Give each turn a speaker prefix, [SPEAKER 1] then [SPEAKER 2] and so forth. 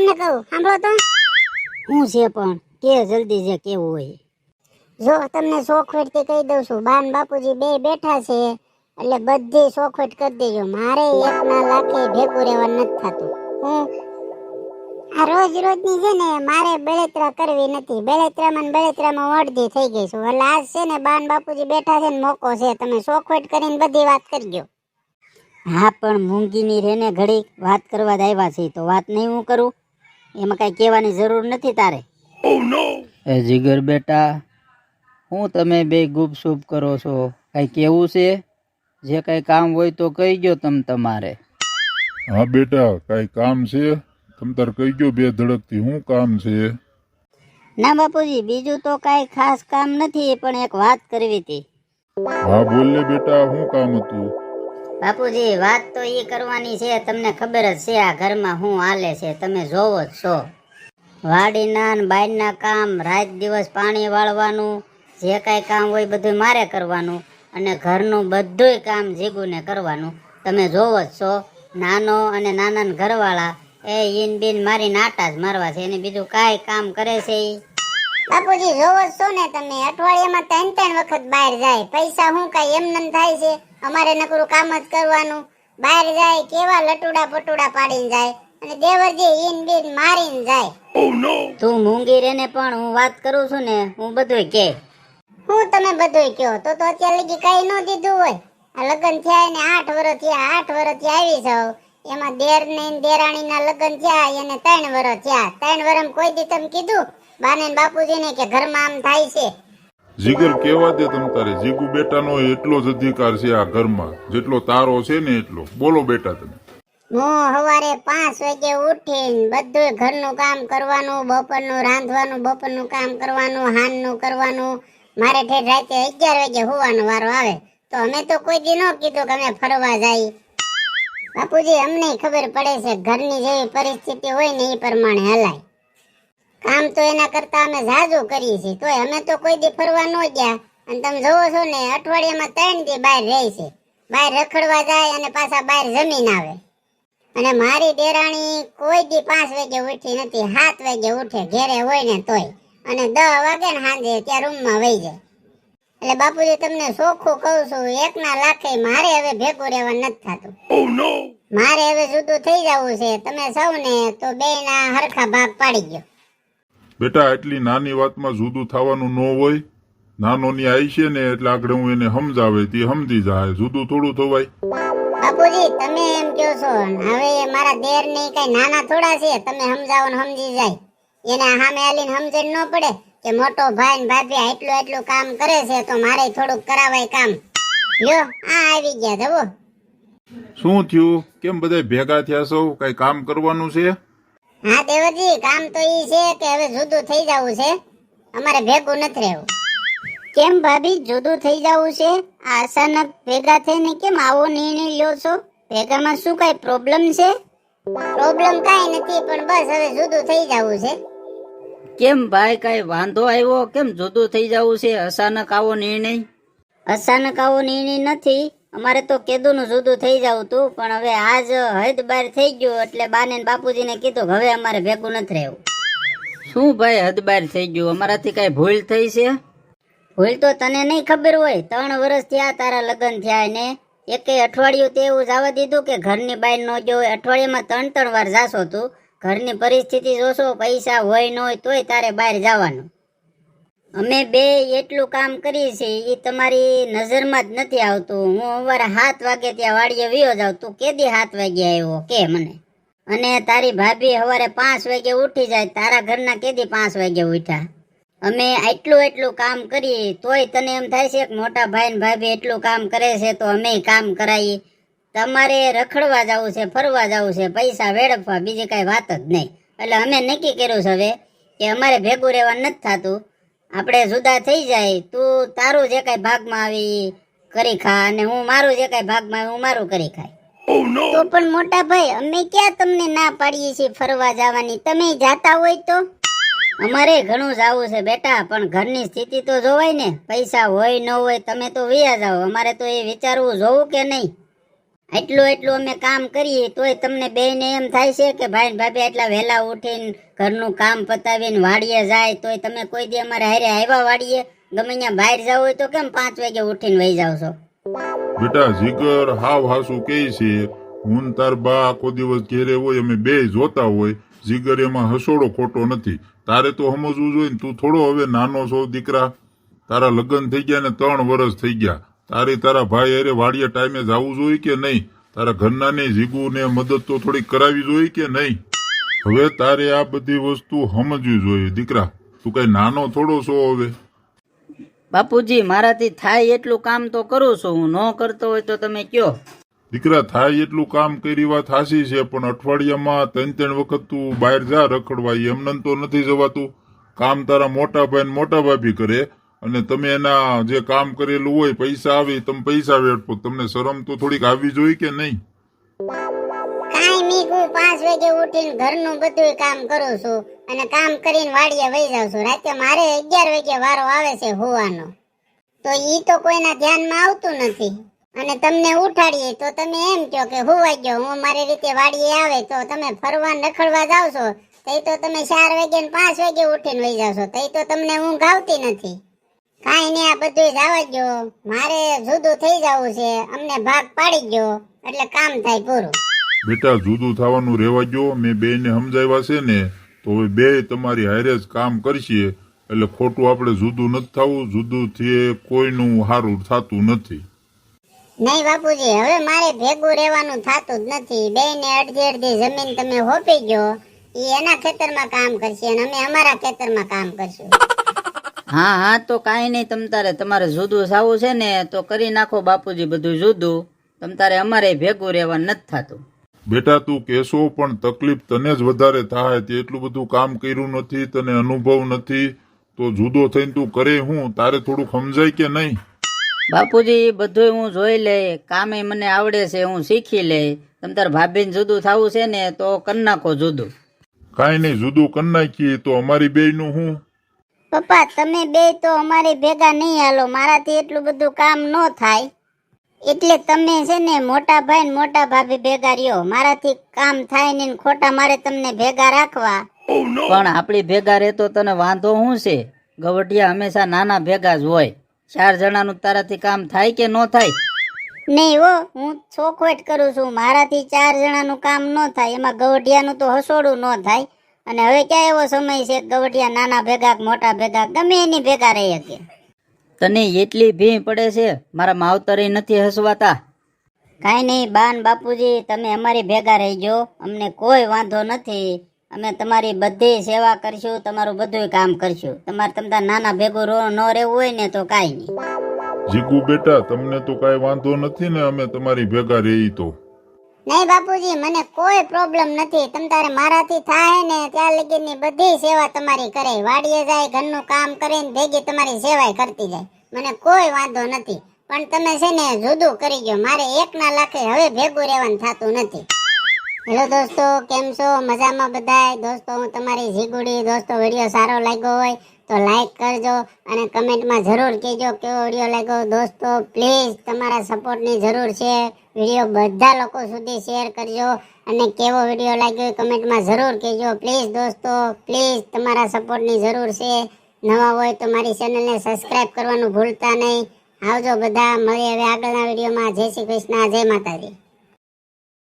[SPEAKER 1] તમને કહું. સાંભળો તો
[SPEAKER 2] હું છે પણ કે જલ્દી જે કેવું હોય?
[SPEAKER 1] જો તમને શોખવેટથી કહી દઉં છું બાન બાપુજી બે બેઠા છે એટલે બધી શોખવેટ કરી દેજો. મારે એકના લાખે ભેગું રહેવા નથી થતું. હું આ રોજ રોજની છે ને મારે બળેતરા કરવી નથી. બળેતરામાં ને બળેતરામાં અડધી થઈ ગઈ છું. એટલે આજ છે ને બાન બાપુજી બેઠા છે ને મોકો છે. તમે શોખવેટ કરીને બધી વાત કરજો.
[SPEAKER 2] હા પણ મૂંગીની રેને ઘડી વાત કરવા જ આવ્યા છે તો વાત નહીં હું કરું? એમાં કાંઈ કહેવાની જરૂર નથી તારે.
[SPEAKER 3] એ જીગર બેટા હું તમે બે ગુપસુપ કરો છો? કાંઈ કેવું છે? જે કાંઈ કામ હોય તો કહી ગયો તમ તમારે.
[SPEAKER 4] હા બેટા કાંઈ કામ છે? તમ તાર કહી ગયો બે ધડકથી શું કામ છે?
[SPEAKER 2] ના બાપુજી બીજું તો કાંઈ ખાસ કામ નથી પણ એક વાત કરવી હતી.
[SPEAKER 4] હા બોલ બેટા શું કામ હતું?
[SPEAKER 2] બાપુજી, વાત તો એ કરવાની છે, તમને ખબર જ છે, આ ઘરમાં શું હાલે છે, તમે જોવો જ છો. વાડીના ને બાયના કામ, રાત દિવસ પાણી વાળવાનું, જે કાંઈ કામ હોય બધું મારે કરવાનું, અને ઘરનું બધુંય કામ જીગુને કરવાનું. તમે જોવો જ છો, નાનો અને નાના ઘરવાળા, એ ઈન બીન મારી નાટા જ મારવા છે, એને બીજું કાંઈ કામ કરે છે એ
[SPEAKER 1] બાપુજી, જોવો જ છો ને તમે, અઠવાડિયામાં ત્રણ ત્રણ વખત બહાર જાય, પૈસા હું કાંઈ એમ નમ થાય છે? અમારે નકરું કામ જ કરવાનું. બહાર જાય કેવા લટુડા પટુડા પાડીને જાય. અને દેવરજી ઈન બીન મારીને જાય.
[SPEAKER 2] તું મૂંગી રેને પણ હું વાત કરું છું ને હું બધું કે.
[SPEAKER 1] હું તમે બધુંય કયો તો તો અત્યાર લગી કઈ ન દીધું હોય. આ લગ્ન થયા ને આઠ વર્ષ થયા આઠ વર્ષથી આવી જાવ એમાં દેર ને દેરાણી ના લગ્ન થયા એને ત્રણ વર્ષ થયા. ત્રણ વર્ષ કોઈ દી તમે કીધું? બાને ને બાપુજી ને કે ઘરમાં આમ થાય છે.
[SPEAKER 4] જીગર કેવા દે તમ તારે, જીગુ બેટાનો એટલો જ અધિકાર છે આ ઘરમાં. જેટલો તારો છે ને એટલો. બોલો બેટા તમે.
[SPEAKER 1] હું સવારે પાંચ વાગે ઉઠીને બધું ઘરનું કામ કરવાનું, બપોરનું રાંધવાનું, બપોરનું કામ કરવાનું હાનનું કરવાનું. મારે ઠેઠ રાતે અગિયાર વાગે હોવાનો વારો આવે. તો અમે તો કોઈ દી ન કીધું કે અમે ફરવા જાય. બાપુજી, અમને ખબર પડે છે ઘરની જેવી પરિસ્થિતિ હોય ને એ પ્રમાણે હલાય. કામ તો એના કરતા અમે ઝાઝુ કરીએ છીએ. તોય અમે તો કોઈ દી ફરવા ન ગયા. અને તમે જોવો છો ને અઠવાડિયામાં ત્રણ દી બહાર રહે છે. બહાર રખડવા જાય અને પાછા બહાર જમીન આવે. અને મારી દેરાણી કોઈ દી પાંચ વાગે ઉઠી નથી સાત વાગે ઉઠે ઘેરે હોય ને તોય. અને દસ વાગે ને સાંજે ત્યાં રૂમમાં વહી જાય. એટલે બાપુજી તમને ચોખ્ખું કહું છું એકના લાખે મારે હવે ભેગું રહેવા નથી થતું. મારે હવે જુદું થઈ જવું છે. તમે સૌને તો બે ના હરખા ભાગ પાડી ગયો.
[SPEAKER 4] બેટા એટલી નાની વાતમાં જુદું થવાનું ન હોય. નાનોની આઈ છે ને એટલે આગળ હું એને સમજાવે તે સમજી જાય. જુદું થોડું થવાય.
[SPEAKER 1] બાપુજી તમે એમ કહો છો. હવે મારા દેર ને કઈ નાના થોડા છે તમે સમજાવો ને સમજી જાય. એને સામે આલીને સમજણ ન પડે કે મોટો ભાઈ ને ભાભી આટલું આટલું કામ કરે છે તો મારે થોડુંક કરાવાય કામ. લ્યો આ આવી ગયા જવો
[SPEAKER 4] શું થયું? કેમ બધા ભેગા થયા સૌ કઈ કામ કરવાનું છે?
[SPEAKER 1] હા દેવજી કામ તો ઈ છે કે હવે જુદું થઈ જવું છે. અમારે ભેગું નથી રહેવું. કેમ ભાભી જુદું થઈ જવું છે? આ અચાનક ભેગા થઈને કેમ આવો નિર્ણય લ્યો છો? ભેગામાં શું કઈ પ્રોબ્લેમ છે? પ્રોબ્લેમ કાઈ નથી પણ બસ હવે જુદું થઈ જવું છે.
[SPEAKER 3] કેમ ભાઈ કઈ વાંધો આવ્યો? કેમ જુદું થઈ જવું છે? અચાનક આવો નિર્ણય?
[SPEAKER 2] અચાનક આવો નિર્ણય નથી અમારે તો કેદુનું જુદું થઈ જવું તું પણ હવે આજ હદ બાર થઈ ગયું એટલે બાને ને બાપુજીને કીધું હવે અમારે ભેગું નથી રહેવું.
[SPEAKER 3] શું ભાઈ હદબાર થઈ ગયું? અમારાથી કઈ ભૂલ થઈ છે?
[SPEAKER 2] ભૂલ તો તને નહીં ખબર હોય ત્રણ વર્ષ થયા તારા લગ્ન થયા ને એકે અઠવાડિયું તે એવું જવા દીધું કે ઘરની બહાર ન જો અઠવાડિયામાં ત્રણ ત્રણ વાર જાશો તું ઘરની પરિસ્થિતિ જોશો પૈસા હોય ન હોય તોય તારે બહાર જવાનું. અમે બે એટલું કામ કરીએ છીએ એ તમારી નજરમાં જ નથી આવતું. હું સવારે સાત વાગે ત્યાં વાડીએ વિયો જાઉં. તું કેદી સાત વાગે આવ્યો? કે મને? અને તારી ભાભી સવારે પાંચ વાગે ઉઠી જાય, તારા ઘરના કેદી પાંચ વાગે ઉઠ્યા? અમે આટલું એટલું કામ કરીએ, તોય તને એમ થાય છે કે મોટા ભાઈ ને ભાભી એટલું કામ કરે છે તો અમે કામ કરાવીએ તમારે રખડવા જવું છે, ફરવા જવું છે, પૈસા વેડફવા, બીજી કાંઈ વાત જ નહીં. એટલે અમે નક્કી કર્યું છે હવે કે અમારે ભેગું રહેવા નથી થતું. આપણે જુદા થઈ જાય તું તારું જે કઈ ભાગમાં આવી કરી ખા અને હું મારું જે કાંઈ ભાગમાં આવી હું મારું કરી ખાય. તો પણ મોટા ભાઈ અમે ક્યાં તમને ના પાડીએ છીએ ફરવા જવાની? તમે જાતા હોય તો? અમારે ઘણું જવું છે બેટા પણ ઘરની સ્થિતિ તો જોવાય ને. પૈસા હોય ન હોય તમે તો વ્યા જાઓ. અમારે તો એ વિચારવું જોવું કે નહીં? એટલું એટલું અમે કામ કરીએ, તોય તમને બેયને એમ થાય છે કે ભાઈ ભાભી એટલા વહેલા ઉઠીને ઘરનું કામ પતાવીને વાડીએ જાય, તોય તમે કોઈ દી અમારે હારે આવ્યા વાડીએ? ગમે ત્યાં બહાર જાવ હોય તો કેમ પાંચ વાગે ઉઠીને વહી જાવ છો?
[SPEAKER 4] બેટા, જીગર હાવ હાસુ કે છે, હું તાર બા આખો દિવસ ઘેરે હોય, અમે બે જોતા હોય. જીગર એમાં હસોડો ખોટો નથી. તારે તો સમજવું જોઈએ તું થોડો હવે નાનો છો, દીકરા. તારા લગ્ન થઈ ગયા ને ત્રણ વર્ષ થઈ ગયા. તારે તારા ભાઈ અરે વાડીએ ટાઈમે જવું જોઈએ કે નહીં? તારા ઘરના ને જીગુ ને મદદ તો થોડી કરાવી જોઈએ કે નહીં? હવે તારે આ બધી વસ્તુ સમજવી જોઈએ દીકરા. તું કઈ નાનો થોડો છો હવે?
[SPEAKER 3] બાપુજી મારાથી થાય એટલું કામ તો કરું છું. હું ન કરતો હોય તો તમે કયો?
[SPEAKER 4] દીકરા થાય એટલું કામ કરી વાત હાસી છે પણ અઠવાડિયામાં ત્રણ ત્રણ વખત તું બહાર જા રખડવા. એમને તો નથી જવાતું. કામ તારા મોટા ભાઈ મોટા ભાભી કરે. અને તમે એના જે કામ કરેલું હોય, પૈસા આવે તમે પૈસા વેઠો તમને શરમ તો થોડીક આવવી જોઈએ કે નહીં?
[SPEAKER 1] કાંઈ હું પાંચ વાગે ઉઠીને ઘરનું બધું કામ કરું છું અને કામ કરીને વાડીએ વહી જાઉં છું. મારે અગિયાર વાગે વારો આવે છે હોવાનો. તો ઈ તો કોઈના ધ્યાનમાં આવતું નથી. અને તમને ઉઠાડીએ તો તમે એમ કહો કે હોવા ગયો હું મારી રીતે વાડીએ આવે તો તમે ફરવા નખડવા જાવ છો. તો તમે ચાર વાગે પાંચ વાગે ઉઠીને વહી જાવ છો. તો તમને ઊંઘ આવતી નથી. કાંઈ નહીં આ બધું જવા ગયો મારે જુદું થઈ જવું છે. અમને ભાગ પાડી ગયો એટલે કામ થાય પૂરું.
[SPEAKER 4] બેટા જુદું થવાનું રહેવા ગયો મેં બેને સમજાવ્યા છે ને તો હવે બે તમારી હારે જ કામ કરશે. એટલે ખોટું આપણે જુદું નથી થવું. જુદું થી કોઈનું સારું થતું નથી.
[SPEAKER 1] નહીં બાપુજી હવે મારે ભેગું રહેવાનું થતું જ નથી. બે ને અડધી અડધી જમીન તમે હોપી ગયો એ એના ખેતરમાં કામ કરશે અને અમે અમારા ખેતરમાં કામ કરશું.
[SPEAKER 3] હા હા તો કાંઈ નહીં તમ તારે તમારે જુદું સાવું છે ને તો કરી નાખો બાપુજી બધું જુદું. તમ તારે અમારે ભેગું રહેવા નથી થતું.
[SPEAKER 4] બેટા તું કેશો પણ તકલીફ તને જ વધારે થાય તે એટલું બધું કામ કર્યું નથી તને અનુભવ નથી તો જુદો થઈને તું કરે હું તારે થોડું સમજાય કે નહીં?
[SPEAKER 3] બાપુજી બધું હું જોઈ લે કામે મને આવડે છે હું શીખી લે. તમ તાર ભાભીને જુદું થવું છે ને તો કરી નાખો જુદું.
[SPEAKER 4] કાંઈ નહીં જુદું કરી નાખીએ તો અમારી બેયનું હું?
[SPEAKER 1] પપ્પા તમે બે તો અમારે ભેગા નહીં હાલો. મારાથી એટલું બધું કામ ન થાય. એટલે તમે છે ને મોટા ભાઈ ને મોટા ભાભી ભેગા રહ્યો. મારાથી કામ થાય ને ખોટા મારે તમને ભેગા રાખવા.
[SPEAKER 3] પણ આપણી ભેગા રહેતો તને વાંધો શું છે? ગવટિયા હંમેશા નાના ભેગા જ હોય. ચાર જણાનું તારાથી કામ થાય કે ન થાય?
[SPEAKER 1] નહીં હો હું ચોખવટ કરું છું. મારાથી ચાર જણાનું કામ ન થાય. એમાં ગવઢિયાનું તો હસોડું ન થાય. અને હવે ક્યાં એવો સમય છે? કે નાના ભેગા મોટા ભેગા ગમે એની ભેગા રહી શકે
[SPEAKER 3] તને એટલી ભી પડે છે? મારા માવતરે નથી હસવાતા.
[SPEAKER 2] કાંઈ નહીં બાન બાપુજી તમે અમારી ભેગા રહીજો અમને કોઈ વાંધો નથી. અમે તમારી બધી સેવા કરશું તમારું બધું કામ કરશું. તમારે તમતા નાના ભેગું રો- ન રહેવું હોય ને તો કાંઈ નહીં.
[SPEAKER 4] જીગુ બેટા તમને તો કાંઈ વાંધો નથી ને અમે તમારી ભેગા રહી તો.
[SPEAKER 1] નહીં બાપુજી, મને કોઈ પ્રોબ્લેમ નથી. તમ તારે મારાથી થાય ને ત્યાં લગીની બધી સેવા તમારી કરે. વાડીએ જાય, ઘરનું કામ કરીને ભેગી તમારી સેવાય કરતી જાય. મને કોઈ વાંધો નથી. પણ તમે છે ને જુદું કરી ગયો. મારે એકના લાખે હવે ભેગું રહેવાનું થતું નથી. હેલો દોસ્તો, કેમ છો? મજામાં બધાય? દોસ્તો, હું તમારી જીગુડી. દોસ્તો, વીડિયો સારો લાગ્યો હોય તો લાઈક કરજો અને કમેન્ટમાં જરૂર કહેજો કેવો વીડિયો લાગ્યો. દોસ્તો પ્લીઝ તમારા સપોર્ટની જરૂર છે. વીડિયો બધા લોકો સુધી શેર કરજો અને કેવો વીડિયો લાગ્યો કમેન્ટમાં જરૂર કહેજો. પ્લીઝ દોસ્તો પ્લીઝ તમારા સપોર્ટની જરૂર છે. નવા હોય તો મારી ચેનલને સબસ્ક્રાઇબ કરવાનું ભૂલતા નહીં. આવજો બધા, મળીએ હવે આગળના વિડીયોમાં જય શ્રી કૃષ્ણ, જય માતાજી.